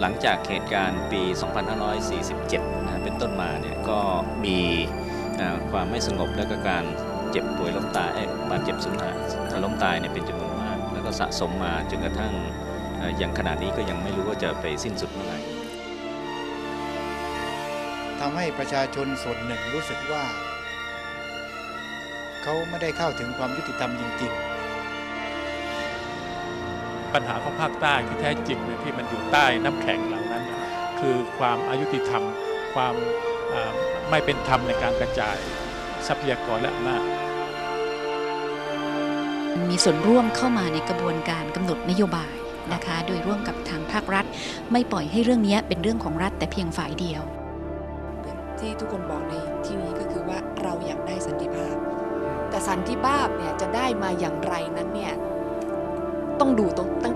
หลังจากเหตุการณ์ปี 2547 นะเป็นต้นมาเนี่ยก็มีความไม่สงบและก็การเจ็บป่วยล้มตายบาดเจ็บสูญหายล้มตายเนี่ยเป็นจำนวนมาก แล้วก็สะสมมาจนกระทั่งอออย่างขณะนี้ก็ยังไม่รู้ว่าจะไปสิ้นสุดเมื่อไหร่ทำให้ประชาชนส่วนหนึ่งรู้สึกว่า เขาไม่ได้เข้าถึงความยุติธรรมจริง ๆ ปัญหาของภาคใต้ที่แท้จริงเนี่ยที่มันอยู่ใต้น้ำแข็งเหล่านั้นน่ะคือความอายุติธรรม ความอ่าไม่เป็นธรรมในการกระจายทรัพยากรและอำนาจมีส่วนร่วมเข้ามาในกระบวนการกำหนดนโยบายนะคะ โดยร่วมกับทางภาครัฐ ไม่ปล่อยให้เรื่องนี้เป็นเรื่องของรัฐแต่เพียงฝ่ายเดียว ที่ทุกคนบอกในที่นี้ก็คือว่าเราอยากได้สันติภาพ แต่สันติภาพเนี่ยจะได้มาอย่างไรนั้นเนี่ย ต้องดูตรงตั้งแต่ตอนนี้ค่ะ